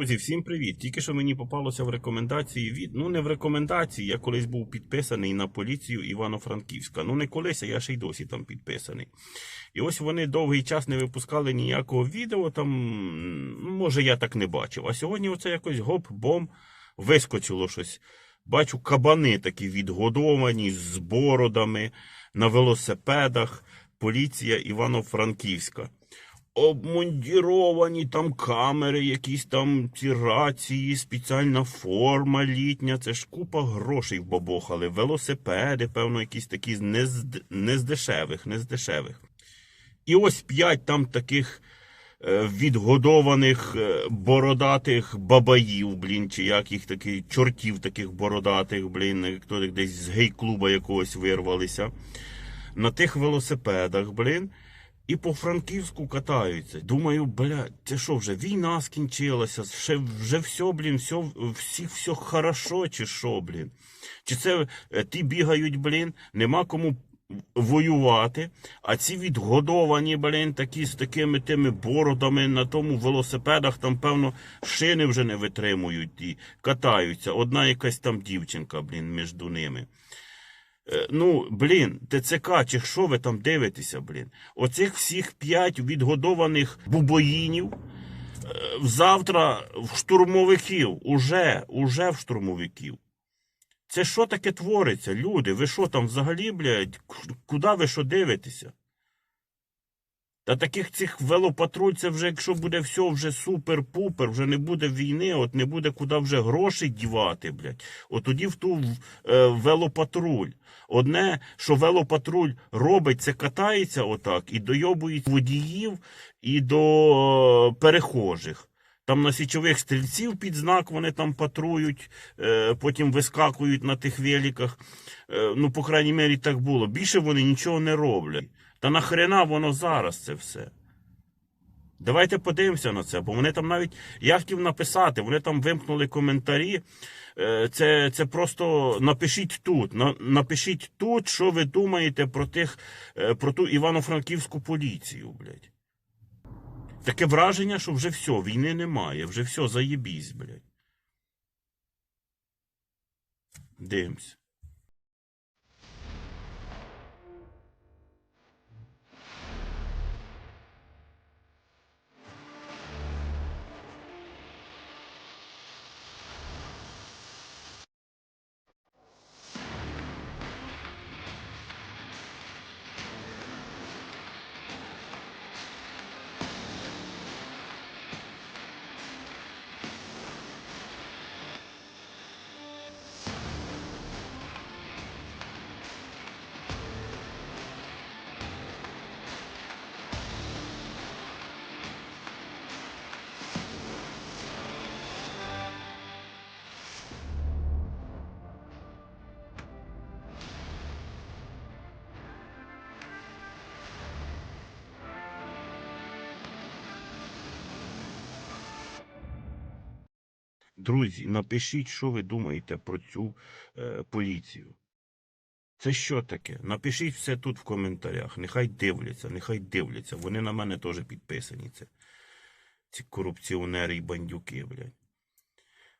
Друзі, всім привіт! Тільки що мені попалося в рекомендації від. Ну, не в рекомендації, я колись був підписаний на поліцію Івано-Франківська. Ну, не колись, а я ще й досі там підписаний. І ось вони довгий час не випускали ніякого відео, там, ну, може, я так не бачив. А сьогодні оце якось гоп-бом вискочило щось. Бачу кабани такі відгодовані з бородами на велосипедах. Поліція Івано-Франківська обмундіровані там камери, якісь там ці рації, спеціальна форма літня. Це ж купа грошей вбабохали. Велосипеди, певно, якісь такі не з, не з дешевих, не з дешевих. І ось п'ять там таких е, відгодованих е, бородатих бабаїв, блін, чи як їх таких чортів таких бородатих, блін, хто десь з гей-клуба якогось вирвалися. На тих велосипедах, блін. І по Франківську катаються. Думаю, бля, це що вже війна скінчилася? Ще вже все, блін, все, всіх все хорошо, чи що, блін? Чи це е, ті бігають, блін, нема кому воювати, а ці відгодовані, блін, такі з такими тими бородами на тому велосипедах, там, певно, шини вже не витримують і катаються. Одна якась там дівчинка, блін, між ними. Е, Ну, блін, ТЦК, чи що ви там дивитеся, блін? Оцих всіх п'ять відгодованих бубоїнів е, завтра в штурмовиків, уже, уже в штурмовиків. Це що таке твориться, люди? Ви що там взагалі, блядь, куди ви що дивитеся? Та таких цих велопатруль, це вже якщо буде все вже супер-пупер, вже не буде війни, от не буде куди вже гроші дівати, блядь. От тоді в ту е, велопатруль. Одне, що велопатруль робить, це катається отак і дойобують водіїв і до е, перехожих. Там на січових стрільців під знак вони там патрують, е, потім вискакують на тих великах. Е, ну, по крайній мірі, так було. Більше вони нічого не роблять. Та нахрена воно зараз це все? Давайте подивимося на це, бо вони там навіть я хотів написати, вони там вимкнули коментарі. Е, Це, це просто напишіть тут. на- Напишіть тут, що ви думаєте про тих, е, про ту Івано-Франківську поліцію, блядь. Таке враження, що вже все, війни немає, вже все, заєбісь, блядь. Дивимось. Друзі, напишіть, що ви думаєте про цю е, поліцію. Це що таке? Напишіть все тут в коментарях. Нехай дивляться, нехай дивляться. Вони на мене теж підписані. Це. Ці корупціонери і бандюки, блядь.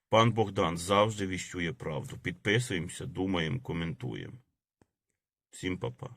Пан Богдан завжди віщує правду. Підписуємося, думаємо, коментуємо. Всім па-па.